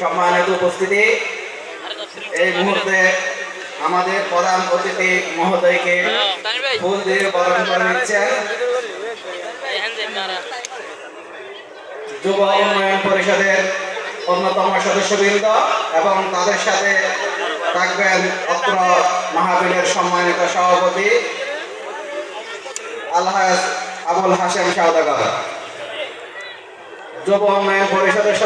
সম্মানিত উপস্থিতি। এই মুহূর্তে আমাদের প্রধান অতিথি মহোদয়কে ফুল দিয়ে বরণ করে নিচ্ছেন। যুব উন্নয়ন পরিষদের অন্যতম সদস্যবৃন্দ এবং তাদের সাথে থাকবেন অত্র মাহফিলের সম্মানিত সভাপতি। আলহাজ আবুল হাসেম সাউদাগর যুব উন্নয়ন পরিষদের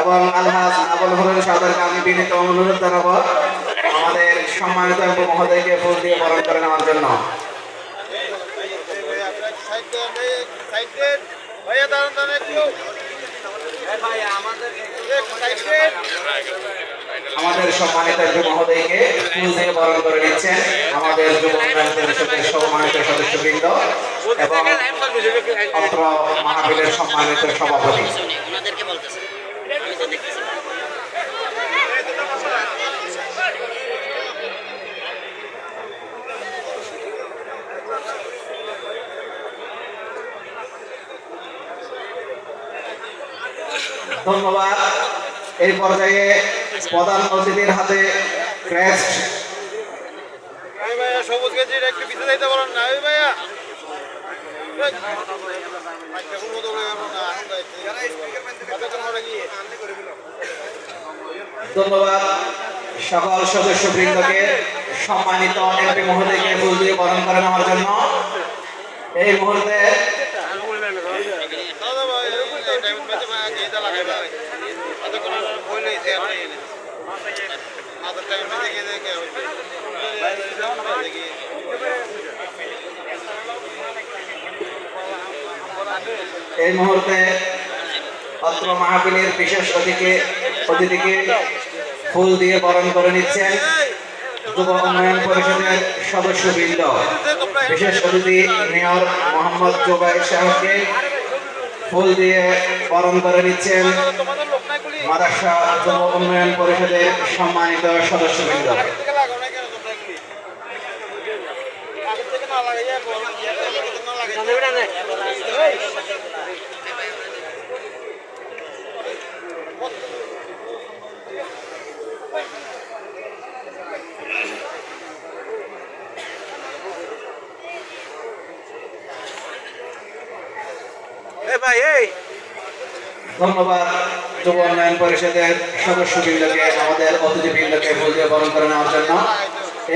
এবং আলহাজ আবুল হরুন সাউদারকে আমি বিনীত অনুরোধ মহোদয়কে ফুল দিয়ে বরণ করে নেওয়ার জন্য। আমাদের সম্মানিত এমপি মহোদয়কে দিয়ে বরণ করে নিচ্ছেন আমাদের যুব উন্নয়ন পরিষদের সম্মানিত সদস্যবৃন্দ এবং অত্র মাহফিলের সম্মানিত সভাপতি। ধন্যবাদ। এই পর্যায়ে প্রধান অতিথির হাতে ক্রেস্ট। সবুজ গেঞ্জির একটু পিছিয়ে যাইতে পারেন না ওই ভাইয়া। ধন্যবাদ সকল সদস্যবৃন্দকে। সম্মানিত এমপি মহোদয়কে ফুল দিয়ে বরণ করে নেওয়ার জন্য। এই মুহূর্তে দাদা ভাই এই মুহূর্তে অত্র মাহফিলের বিশেষ অতিথি অতিথিকে ফুল দিয়ে বরণ করে নিচ্ছেন যুব উন্নয়ন পরিষদের সদস্যবৃন্দ। বিশেষ অতিথি মেয়র মোহাম্মদ জোবাইর সাহেবকে ফুল দিয়ে বরণ করে নিচ্ছেন মাদাসা যুব উন্নয়ন পরিষদের সম্মানিত সদস্যবৃন্দ। না কেন তোমরা গুলি আগের থেকে না লাগাইয়া না লাগাই এই ভাই এই ধন্যবাদ। যুব উন্নয়ন পরিষদের সদস্যবৃন্দকে, আমাদের অতিথিবৃন্দকে দিয়ে বরণ করে নেওয়ার জন্য।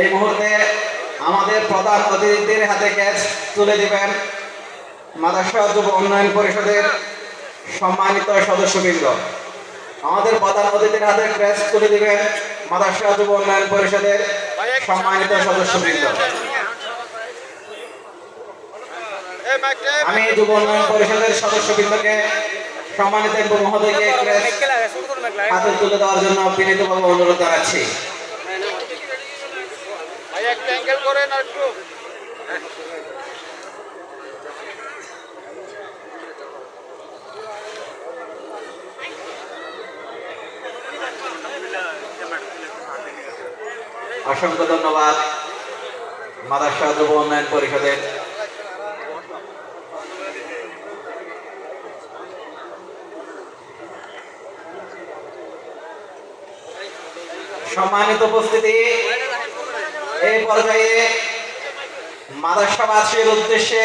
এই মুহূর্তে আমাদের প্রধান অতিথিদের হাতে ক্যাচ তুলে দিবেন মাদাসা যুব উন্নয়ন পরিষদের সম্মানিত সদস্যবৃন্দ। আমাদের প্রধান অতিথির হাতে ক্যাচ তুলে দিবেন মাদাসা যুব উন্নয়ন পরিষদের সম্মানিত সদস্যবৃন্দ। আমি যুব উন্নয়ন পরিষদের সদস্যবৃন্দকে সম্মানিত এমপি মহোদয়কে হাতে তুলে দেওয়ার জন্য বিনীতভাবে অনুরোধ জানাচ্ছি। একটা একটু। অসংখ্য ধন্যবাদ মাদাসা যুব উন্নয়ন পরিষদের সম্মানিত উপস্থিতি। এই পর্যায়ে মাদাসাবাসীর উদ্দেশ্যে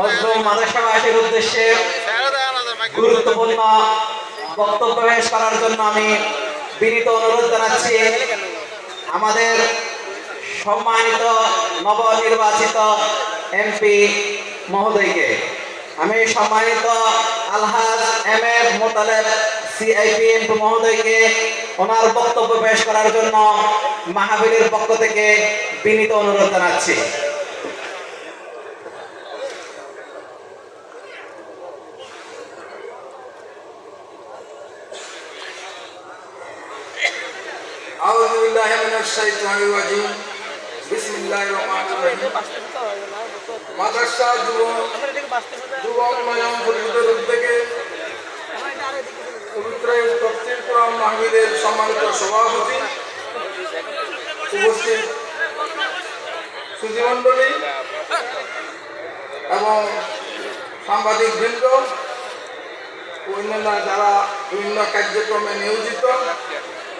মজলুম উদ্দেশ্যে গুরুত্বপূর্ণ বক্তব্য পেশ করার জন্য আমি বিনীত অনুরোধ জানাচ্ছি। আমাদের সম্মানিত নবনির্বাচিত এমপি মহোদয়কে। আমি সম্মানিত Alhaj M A Motaleb CIP MP মহোদয়কে ওনার বক্তব্য পেশ করার জন্য মাহাবীরের পক্ষ থেকে বিনীত অনুরোধ জানাচ্ছি أعوذ بالله من الشيطان الرجيم بسم الله الرحمن الرحيم মাদ্রাসা যুব যুব উন্নয়ন পরিষদের উদ্যোগে পবিত্র এই তফসিল কোরআন সম্মানিত সভাপতি উপস্থিত সুধীমণ্ডলী এবং সাংবাদিক বৃন্দ অন্যান্য যারা বিভিন্ন কার্যক্রমে নিয়োজিত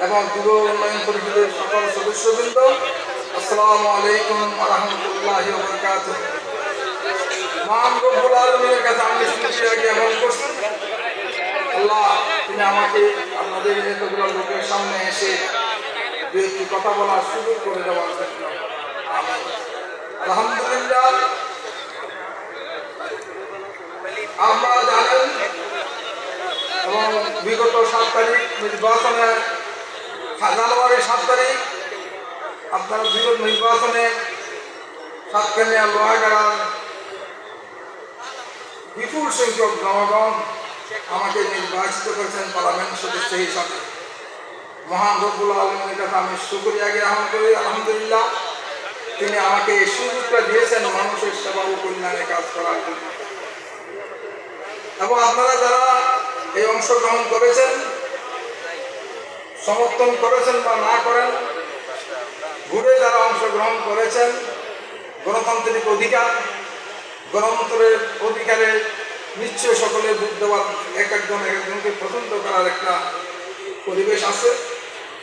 এবং যুব উন্নয়ন পরিষদের সকল সদস্যবৃন্দ, আসসালামু আলাইকুম রহমতুল্লাহ বরকাত মহান রব্বুল আলমীর কাছে আমি শুক্রিয়া জ্ঞাপন করছি আল্লাহ, তিনি আমাকে আপনাদের এতগুলো লোকের সামনে এসে দু একটি কথা বলার সুযোগ করে দেওয়ার জন্য আলহামদুলিল্লাহ। আপনারা জানেন এবং বিগত সাত তারিখ, নির্বাচনে, জানুয়ারি সাত তারিখ, আপনারা বিগত নির্বাচনে সাতকানিয়া লোহাগাড়ার বিপুল সংখ্যক জনগণ আমাকে নির্বাচিত করেছেন পার্লামেন্ট সদস্য হিসাবে। মহান রব্বুল আলমের কাছে আমি শুক্রিয়া গ্রহণ করি, আলহামদুলিল্লাহ। তিনি আমাকে এই সুযোগটা দিয়েছেন মানুষের সেবা ও কল্যাণে কাজ করার জন্য। এবং আপনারা যারা এই অংশগ্রহণ করেছেন, সমর্থন করেছেন বা না করেন, ঘুরে যারা অংশগ্রহণ করেছেন, গণতান্ত্রিক অধিকার, গণতন্ত্রের অধিকারে নিশ্চয় সকলের দেওয়ার এক একজন, এক একজনকে পছন্দ করার একটা পরিবেশ আছে।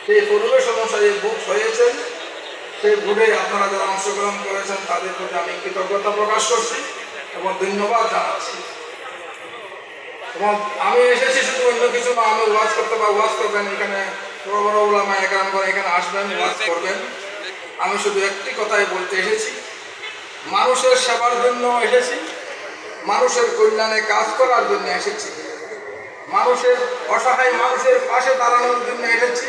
সেই পরিবেশ অনুসারে বুক হয়েছেন। সেই ভোটে আপনারা যারা অংশগ্রহণ করেছেন, তাদের প্রতি আমি কৃতজ্ঞতা প্রকাশ করছি এবং ধন্যবাদ জানাচ্ছি। এবং আমি এসেছি শুধু অন্য কিছু না, আমি ওয়াজ করতে বা ওয়াজ করবেন, এখানে বড় বড় ওলামা একরাম করে এখানে আসবেন, ওয়াজ করবেন। আমি শুধু একটি কথাই বলতে এসেছি। মানুষের সেবার জন্য এসেছি। মানুষের কল্যাণে কাজ করার জন্য এসেছি। মানুষের অসহায় মানুষের পাশে দাঁড়ানোর জন্য এসেছি।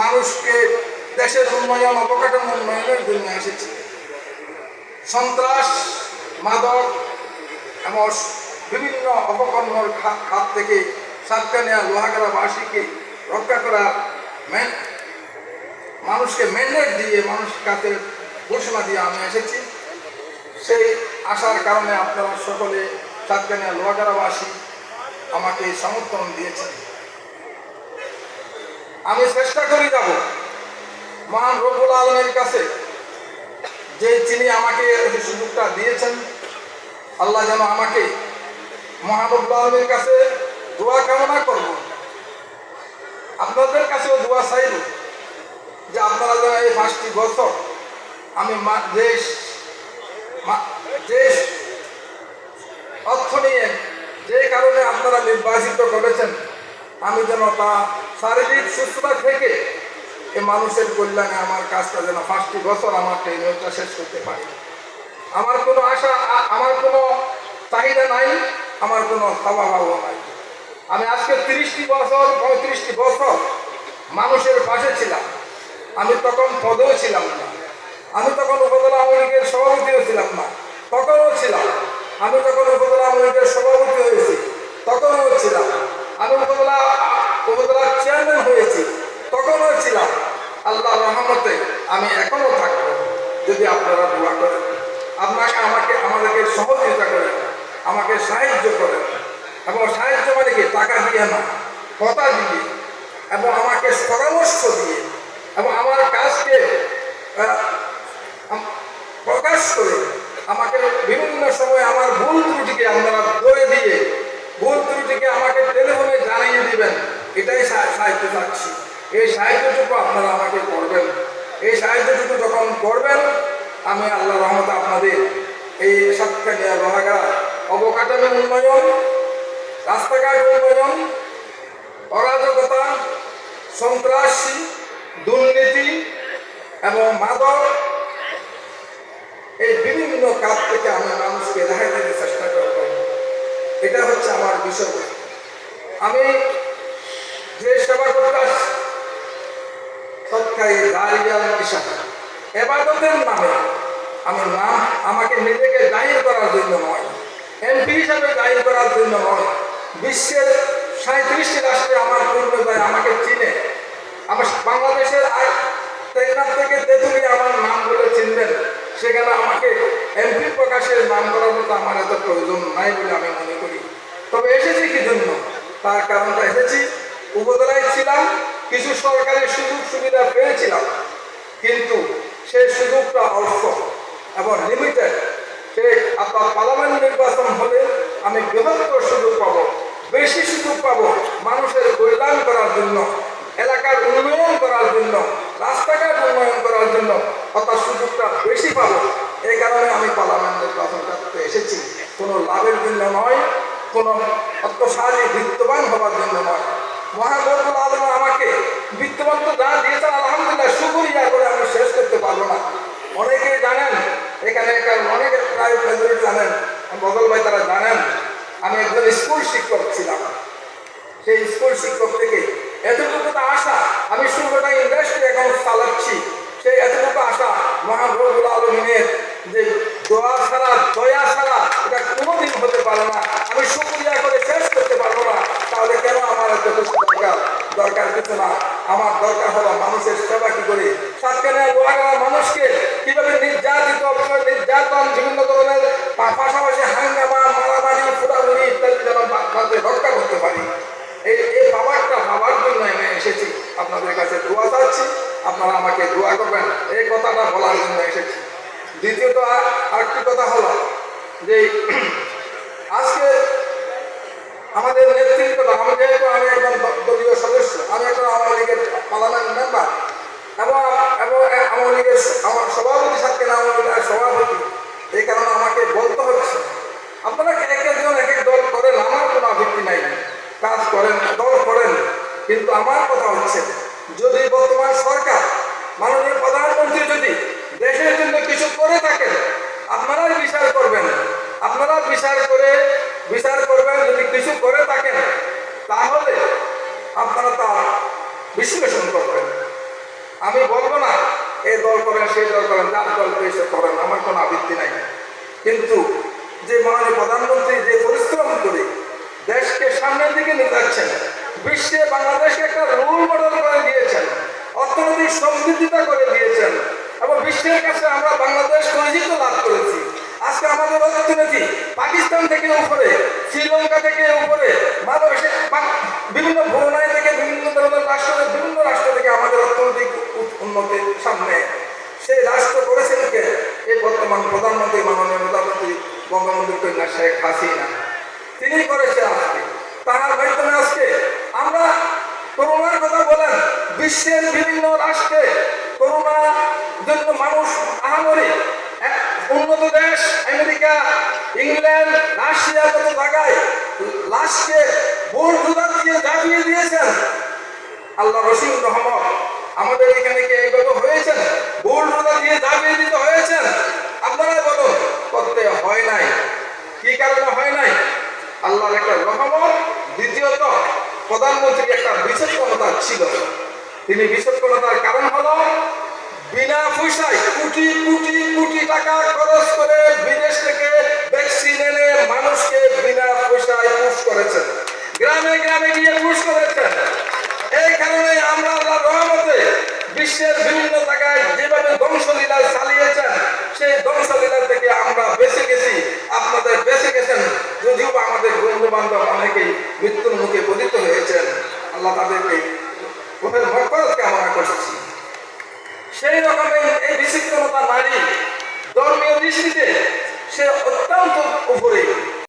মানুষকে দেশের উন্নয়ন, অবকাঠামো উন্নয়নের জন্য এসেছি। সন্ত্রাস, মাদক এবং বিভিন্ন অপকর্মর খাত থেকে সাতকানিয়া লোহাগড়াবাসীকে রক্ষা করার মেন মানুষকে ম্যান্ডেট দিয়ে মানুষ কাছে ঘোষণা দিয়ে আমি এসেছি। সেই আসার কারণে আপনারা সকলে সাতকানিয়া লোহাগড়াবাসী আমাকে সমর্থন দিয়েছেন। আমি চেষ্টা করে যাব। মহান রবুল আলমের কাছে যে তিনি আমাকে সুযোগটা দিয়েছেন, আল্লাহ যেন আমাকে মহানবুল আলমের কাছে দোয়া কামনা করব। আপনাদের কাছেও দোয়া চাইব যে আপনারা যেন এই পাঁচটি বছর আমি দেশ অর্থ নিয়ে যে কারণে আপনারা নির্বাচিত করেছেন, আমি যেন তা শারীরিক সুস্থতা থেকে এই মানুষের কল্যাণে আমার কাজটা যেন পাঁচটি বছর আমার শেষ করতে পারি। আমার কোনো আশা আমার কোনো চাহিদা নাই, আমার কোনো স্বভাবও নাই। আমি আজকে তিরিশটি বছর, পঁয়ত্রিশটি বছর মানুষের পাশে ছিলাম। আমি তখন পদেও ছিলাম না। আমি তখন উপজেলা আওয়ামী লীগের সভাপতিও ছিলাম না। তখনও ছিলাম। আমি যখন উপজেলা আওয়ামী সভাপতি হয়েছি, তখনও ছিলাম। আমি উপজেলা উপজেলার চেয়ারম্যান হয়েছি, তখনও ছিলাম। আল্লাহ রহমতে আমি এখনও থাকব। যদি আপনারা দোয়া করেন, আপনাকে, আমাকে, আমাদেরকে সহযোগিতা করেন, আমাকে সাহায্য করেন, এবং সাহায্য মানে কি? টাকা দিয়ে না কথা দিয়ে, এবং আমাকে পরামর্শ দিয়ে, এবং আমার কাজকে প্রকাশ করে আমাকে বিভিন্ন সময় আমার ভুল ত্রুটিকে আপনারা ধরে দিয়ে ভুল ত্রুটিকে আমাকে টেলিফোনে জানিয়ে দিবেন। এটাই সা- সাহায্য চাচ্ছি। এই সাহিত্যটুকু আপনারা আমাকে করবেন। এই সাহিত্যটুকু যখন করবেন, আমি আল্লাহ রহমত আপনাদের এই সাতকানিয়া লোহাগাড়া অবকাঠামো উন্নয়ন, রাস্তাঘাট উন্নয়ন, অরাজকতা, সন্ত্রাসী, দুর্নীতি এবং মাদক এই বিভিন্ন কাজ থেকে আমি মানুষকে রেহাই দিতে চেষ্টা করব। এটা হচ্ছে আমার বিষয়। আমি যে সেবা করতে আসছি, সৎকারী হিসাবে এবাদতের নামে আমি নাম আমাকে নিজেকে জাহির করার জন্য নয়, এমপি হিসাবে জাহির করার জন্য নয়। বিশ্বের সাঁত্রিশটি রাষ্ট্রে আমার পূর্বজয় আমাকে চিনে। আমার বাংলাদেশের আর টেকনাফ থেকে তেঁতুলিয়া আমার নাম বলে চিনবেন। সেখানে আমাকে এমপি প্রকাশের নাম করার মতো আমার এত প্রয়োজন নাই বলে আমি মনে করি। তবে এসেছি কি জন্য? তার কারণটা এসেছি। উপজেলায় ছিলাম, কিছু সরকারি সুযোগ সুবিধা পেয়েছিলাম। কিন্তু সেই সুযোগটা অল্প এবং লিমিটেড সে আপনার পার্লামেন্ট নির্বাচন হলে আমি বৃহত্তর সুযোগ পাবো, বেশি সুযোগ পাবো মানুষের কল্যাণ করার জন্য, এলাকার উন্নয়ন করার জন্য, রাস্তাঘাট উন্নয়ন করার জন্য। অর্থাৎ সুযোগটা বেশি পাবো। এই কারণে আমি পার্লামেন্ট নির্বাচন করতে এসেছি। কোনো লাভের জন্য নয়, কোনো অর্থশালী বিত্তবান হওয়ার জন্য নয়। মহাগর্বুল আলম আমাকে বিত্তবান তো যা দিয়েছেন, আলহামদুলিল্লাহ শুকরিয়া করে আমি শেষ করতে পারব না। অনেকেই জানেন, এখানে অনেকে প্রায় মেজরিটি জানেন বগল ভাই তারা জানেন, আমি একজন স্কুল শিক্ষক ছিলাম। সেই স্কুল শিক্ষক থেকে এতটুকু আশা, আমি শুরুটা ইন্ডাস্ট্রি এখন এতটুকু আশা মহাপ্রভুল আলমিনের যে দোয়া ছাড়া দয়া ছাড়া এটা কোনোদিন হতে পারে না। আমি শুক্রিয়া করে শেষ করতে পারব না। তাহলে কেন আমার এত দরকার? দরকার কিছু না। আমার দরকার হলো মানুষের সেবা কি করে? সাতখানে লোহাগাড়া মানুষকে কীভাবে নির্যাতিত, নির্যাতন, বিভিন্ন ধরনের পাশাপাশি হাঙ্গামা, মারামারি ফুটাফুরি ইত্যাদি যেন রক্ষা করতে পারি। এই এই পাওয়ারটা পাওয়ার জন্য আমি এসেছি। আপনাদের কাছে দোয়া চাচ্ছি। আপনারা আমাকে দোয়া করবেন। এই কথাটা বলার জন্য এসেছি। দ্বিতীয়ত আরেকটি কথা হলো যে, আজকে আমাদের নেতৃত্ব, আমি যেহেতু আমি একজন দলীয় সদস্য, আমি একজন আওয়ামী লীগের পার্লামেন্ট মেম্বার, এবং এবং আওয়ামী লীগের আমার সভাপতি থাকেন আওয়ামী লীগের সভাপতি, এই কারণে আমাকে বলতে হচ্ছে। আপনারা এক একজন এক এক দল করেন, আমার কোনো আপত্তি নাই। কাজ করেন, দল করেন, কিন্তু আমার কথা হচ্ছে যদি বর্তমান সরকার, মাননীয় প্রধানমন্ত্রী যদি দেশের জন্য কিছু করে থাকেন, আপনারাই বিচার করবেন। আপনারা বিচার করে, বিচার করবেন যদি কিছু করে থাকেন, তাহলে আপনারা তা বিশ্লেষণ করবেন। আমি বলব না এই দল করেন, সেই দল করেন, যার দল এসে করেন, আমার কোনো আবৃত্তি নাই। কিন্তু যে মাননীয় প্রধানমন্ত্রী যে পরিশ্রম করে দেশকে সামনের দিকে নিয়ে যাচ্ছেন, বিশ্বে বাংলাদেশকে একটা রোল মডেল অর্থনৈতিক সমৃদ্ধিতা করে দিয়েছেন। এবং বিশ্বের কাছে আমরা বাংলাদেশ পরিচিত লাভ করেছি। আজকে আমাদের অর্থনীতি পাকিস্তান থেকে উপরে, শ্রীলঙ্কা থেকে উপরে বিভিন্ন ব্রুনাই থেকে বিভিন্ন ধরনের রাষ্ট্র বিভিন্ন রাষ্ট্র থেকে আমাদের অর্থনৈতিক উ- উন্নতির সামনে সেই রাষ্ট্র করেছেন কে? এই বর্তমান প্রধানমন্ত্রী মাননীয় প্রধানমন্ত্রী বঙ্গবন্ধু কন্যা শেখ হাসিনা। তিনি করেছেন আজকে। তার মাধ্যমে আজকে আমরা করোনার কথা বলেন। বিশ্বের বিভিন্ন রাষ্ট্রে করোনা জন্য মানুষ আহামরি। উন্নত দেশ, আমেরিকা, ইংল্যান্ড রাশিয়ার মতো জায়গায় লাশকে বোর জোদার দিয়ে দাবিয়ে দিয়েছেন, আল্লাহ রসিম রহমত আমাদের এখানে কি এইভাবে হয়েছেন? বোর জোদা দিয়ে দাবিয়ে দিতে হয়েছেন? আপনারা বলুন, করতে হয় নাই। কি কারণে হয় নাই? আল্লাহর একটা রহমত। দ্বিতীয়ত, প্রধানমন্ত্রীর একটা বিচক্ষণতা ছিল। তিনি বিচক্ষণতার কারণ হলো বিনা পয়সায় কোটি কোটি কোটি টাকা খরচ করে বিদেশ থেকে ভ্যাকসিন এনে মানুষকে বিনা পয়সায় পুশ করেছেন। গ্রামে গ্রামে গিয়ে পুশ করেছেন। এই কারণে আমরা আল্লাহর রহমতে বিশ্বের বিভিন্ন জায়গায় যেভাবে ধ্বংসলীলা চালিয়েছেন, সেই ধ্বংসলীলা থেকে আমরা বেঁচে গেছি। আপনাদের বেঁচে গেছেন, যদিও আমাদের বন্ধু বান্ধব অনেকেই মৃত্যুর মুখে পতিত হয়েছেন। আল্লাহ তাদেরকে ওদের মকরত কামনা করছি সেই রকমের এই বিচিত্রতা নারী ধর্মীয় দৃষ্টিতে সে অত্যন্ত উপরে